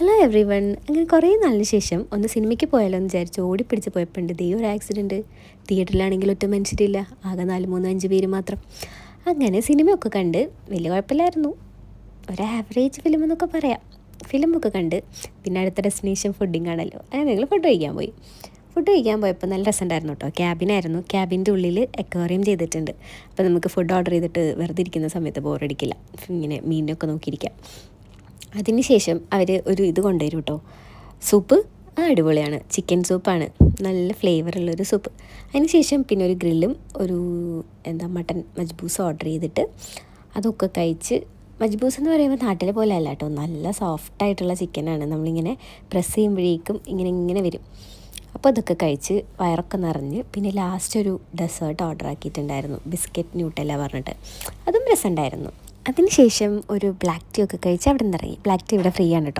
Hello every one അങ്ങനെ കുറേ നാളിന് ശേഷം ഒന്ന് സിനിമയ്ക്ക് പോയാലോ എന്ന് വിചാരിച്ച് ഓടിപ്പിടിച്ച് പോയപ്പോണ്ട് ദേ ഒരു ആക്സിഡന്റ് തിയേറ്ററിലാണെങ്കിൽ ഒറ്റ മനുഷ്യരില്ല. ആകെ നാല് മൂന്ന് അഞ്ച് പേര് മാത്രം. അങ്ങനെ സിനിമയൊക്കെ കണ്ട് വലിയ കുഴപ്പമില്ലായിരുന്നു. ഒരു ആവറേജ് ഫിലിം എന്നൊക്കെ പറയാം. ഫിലിമൊക്കെ കണ്ട് പിന്നെ അടുത്ത ഡെസ്റ്റിനേഷൻ ഫുഡിങ് ആണല്ലോ. അങ്ങനെ ഞങ്ങൾ ഫുഡ് കഴിക്കാൻ പോയി. ഫുഡ് കഴിക്കാൻ പോയപ്പോൾ നല്ല രസമുണ്ടായിരുന്നു കേട്ടോ. ക്യാബിനായിരുന്നു ക്യാബിന്റെ ഉള്ളിൽ എക്വേറിയം ചെയ്തിട്ടുണ്ട്. അപ്പോൾ നമുക്ക് ഫുഡ് ഓർഡർ ചെയ്തിട്ട് വെറുതെ ഇരിക്കുന്ന സമയത്ത് ബോറടിക്കില്ല ഇങ്ങനെ മീനൊക്കെ നോക്കിയിരിക്കാം. അതിനുശേഷം അവർ ഒരു ഇത് കൊണ്ടുവരും കേട്ടോ. സൂപ്പ്. ആ അടിപൊളിയാണ്. ചിക്കൻ സൂപ്പാണ്. നല്ല ഫ്ലേവറുള്ളൊരു സൂപ്പ്. അതിനുശേഷം പിന്നെ ഒരു ഗ്രില്ലും ഒരു എന്താ മട്ടൻ മജ്ബൂസ് ഓർഡർ ചെയ്തിട്ട് അതൊക്കെ കഴിച്ച് മജ്ബൂസ് എന്ന് പറയുമ്പോൾ നാട്ടിലെ പോലെ അല്ല കേട്ടോ. നല്ല സോഫ്റ്റായിട്ടുള്ള ചിക്കനാണ് നമ്മളിങ്ങനെ പ്രസ് ചെയ്യുമ്പോഴേക്കും ഇങ്ങനെ ഇങ്ങനെ വരും. അപ്പോൾ അതൊക്കെ കഴിച്ച് വയറൊക്കെ നിറഞ്ഞ് പിന്നെ ലാസ്റ്റ് ഒരു ഡെസേർട്ട് ഓർഡർ ആക്കിയിട്ടുണ്ടായിരുന്നു. ബിസ്ക്കറ്റ് ന്യൂട്ടല്ല പറഞ്ഞിട്ട്. അതും രസമുണ്ടായിരുന്നു. അതിനുശേഷം ഒരു ബ്ലാക്ക് ടീ ഒക്കെ കഴിച്ച് അവിടെ നിന്ന് ഇറങ്ങി. ബ്ലാക്ക് ടീ ഇവിടെ ഫ്രീ ആണ് കേട്ടോ